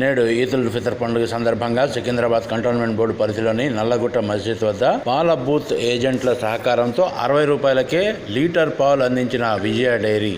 నేడు ఈద్ ఉల్ ఫితర్ పండుగ సందర్భంగా సికింద్రాబాద్ కంటోన్మెంట్ బోర్డు పరిధిలోని నల్లగుట్ట మస్జిద్ వద్ద పాల బూత్ ఏజెంట్ల సహకారంతో అరవై రూపాయలకే లీటర్ పాలు అందించిన విజయ డైరీ.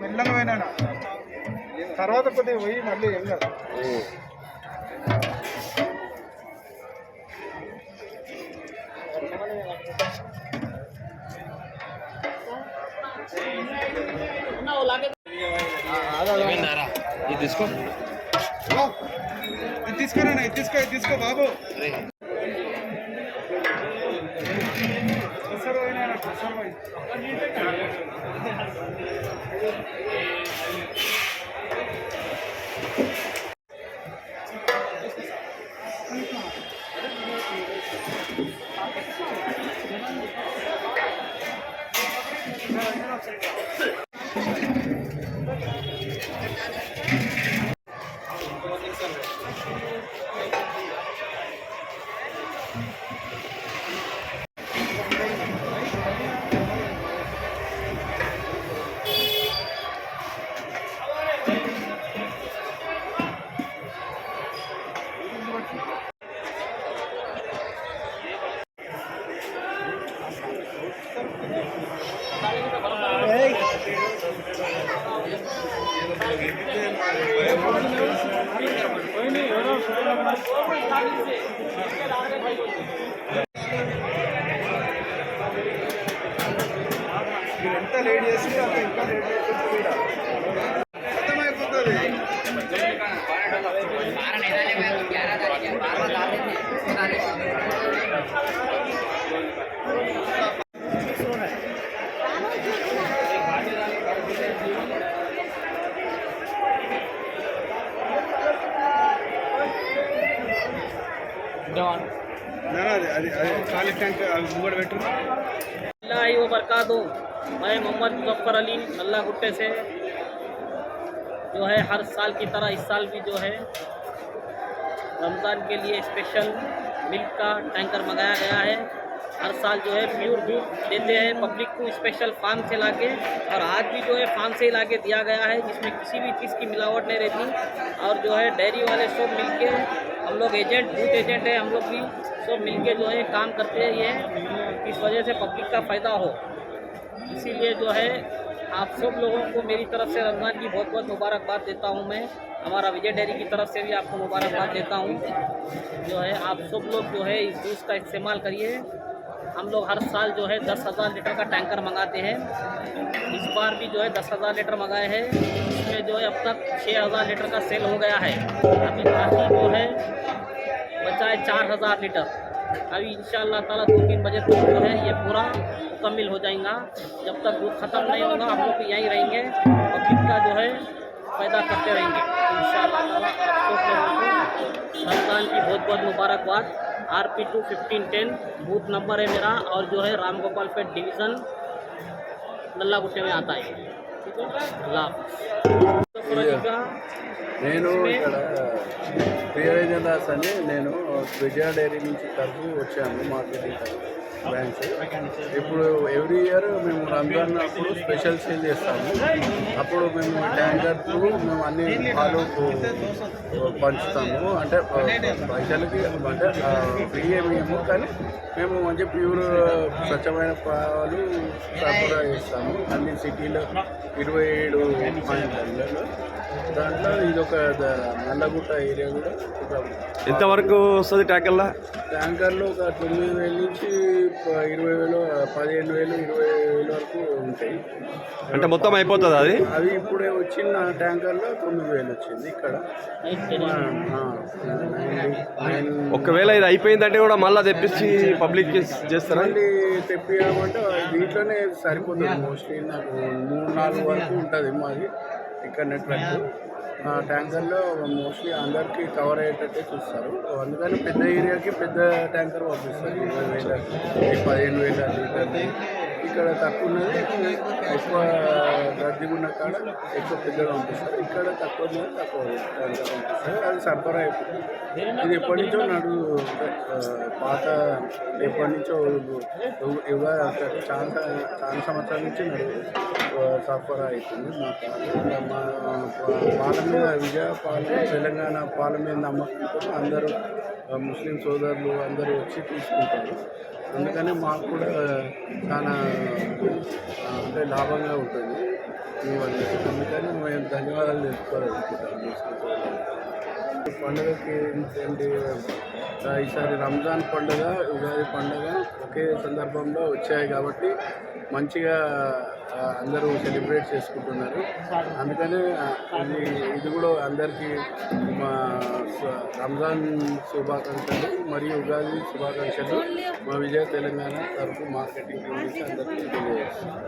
మెల్లగా పోయినా తర్వాత కొద్దిగా పోయి మళ్ళీ ఏం you. ఇది తీసుకోరా ఇది తీసుకో ఇది తీసుకో బాబు ఒకసారి పోయినా ఎంత లేట్ చేసి అంత ఇంకా లేట్ అయిపోతుంది अल्लाह व दो मैं मोहम्मद मुजफ्फर अली, अल्लाह गुट्टे से जो है हर साल की तरह इस साल भी जो है रमज़ान के लिए स्पेशल मिल्क का टैंकर मंगाया गया है। हर साल जो है प्योर दूध देते हैं। पब्लिक को स्पेशल फार्म से ला के और आज भी जो है फार्म से ला के दिया गया है, जिसमें किसी भी चीज़ की मिलावट नहीं रहती। और जो है डेयरी वाले सब मिल के हम लोग एजेंट दूध एजेंट है हम लोग भी। सब मिलके जो है काम करते हैं ये, इस वजह से पब्लिक का फ़ायदा हो। इसीलिए जो है, आप सब लोगों को मेरी तरफ़ से रमज़ान की बहुत बहुत मुबारकबाद देता हूँ मैं। हमारा विजय डेयरी की तरफ़ से भी आपको मुबारकबाद देता हूँ। जो है, आप सब लोग जो है, इस जूस का इस्तेमाल करिए। हम लोग हर साल जो है, दस हज़ार लीटर का टैंकर मंगाते हैं। इस बार भी जो है, दस हज़ार लीटर मंगाए हैं। इसमें जो है, अब तक छः हज़ार लीटर का सेल हो गया है। अभी बाकी जो है बचा है चार हज़ार लीटर। अभी इंशाल्लाह ताला दो तीन बजे तक जो है ये पूरा मुकम्मिल हो जाएगा। जब तक दूध ख़त्म नहीं होगा हम लोग यहीं रहेंगे पब्लिक का जो है पैदा करते रहेंगे। इन ताला। लोगों को रमज़ान की बहुत बहुत मुबारकबाद। R P two fifteen ten booth number है मेरा और जो है राम गोपाल पेट डिवीज़न नल्ला गुट्टे में आता है। ठीक है। अल्लाह का నేను ఇక్కడ ప్రియరంజన్ దాస్ అని నేను విజయ డైరీ నుంచి తరఫు వచ్చాను మార్కెటింగ్ బ్రాంచ్. ఇప్పుడు ఎవ్రీ ఇయర్ మేము రంజాన్ అప్పుడు స్పెషల్ సేల్ చేస్తాము. అప్పుడు మేము ట్యాంకర్ త్రూ మేము అన్ని పాలు పంచుతాము. అంటే పైసలకి అంటే ఫ్రీ ఏమేమో కానీ మేము మంచి ప్యూర్ స్వచ్ఛమైన పాలు సరఫరా చేస్తాము. అన్ని సిటీలో ఇరవై ఏడు పాయింట్లలో. దాంట్లో ఇదొక ద- నల్లగుట్ట ఏరియా కూడా ఒక ఎంతవరకు వస్తుంది ట్యాంకర్లా? ట్యాంకర్లు ఒక తొమ్మిది వేల నుంచి ఇరవై వేలు పదిహేను వేలు ఇరవై వేలు వరకు ఉంటాయి. అంటే మొత్తం అయిపోతుంది అది? అవి ఇప్పుడే వచ్చిన ట్యాంకర్లో తొమ్మిది వేలు వచ్చింది ఇక్కడ. ఒకవేళ ఇది అయిపోయిందంటే కూడా మళ్ళీ తెప్పించి పబ్లిక్ చేస్తారా? మళ్ళీ తెప్పియమంటే దీంట్లోనే సరిపోతుంది. మోస్ట్లీ నాకు మూడు నాలుగు వరకు ఉంటుంది మాది. ఇక్కడ నెట్వర్క్ ఆ ట్యాంకర్లో మోస్ట్లీ అందరికీ కవర్ అయ్యేటట్టే చూస్తారు. అందుకని పెద్ద ఏరియాకి పెద్ద ట్యాంకర్ పంపిస్తారు. ఇరవై వేల పదిహేను వేల లీటర్లు. ఇక్కడ తక్కువ ఉన్నది ఎక్కువ రద్దీగా ఉన్న కాడ ఎక్కువ పెద్దగా పంపిస్తారు ఇక్కడ తక్కువ ఉన్నది తక్కువ ట్యాంకర్ పంపిస్తారు అది సరఫరా అయిపోతుంది ఇది ఎప్పటి నుంచో నడు పాత ఎప్పటి నుంచో యుగ చాలా చాలా సంవత్సరాల నుంచి నడు సరఫరా అవుతుంది. మా పాల మా పాల మీద విజయ పాల తెలంగాణ పాల మీద నమ్మకంతో అందరూ ముస్లిం సోదరులు అందరూ వచ్చి తీసుకుంటారు. అందుకని మాకు కూడా చాలా అంటే లాభంగా ఉంటుంది. మీ వల్ల. అందుకని మేము ధన్యవాదాలు తెలుసుకోవాలనుకుంటాం పండుగకి ఏంటి? ఈసారి రంజాన్ పండుగ ఉగాది పండుగ ఒకే సందర్భంలో వచ్చాయి కాబట్టి మంచిగా అందరూ సెలబ్రేట్ చేసుకుంటున్నారు. అందుకనే అది ఇది ఇది కూడా అందరికీ మా రంజాన్ శుభాకాంక్షలు మరియు ఉగాది శుభాకాంక్షలు మా విజయ తెలంగాణ తరఫు మార్కెటింగ్ టీం అందరికీ తెలియజేస్తున్నాం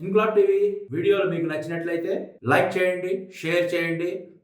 ఇంక్లాబ్ టీవీ వీడియోలు మీకు నచ్చినట్లయితే లైక్ చేయండి షేర్ చేయండి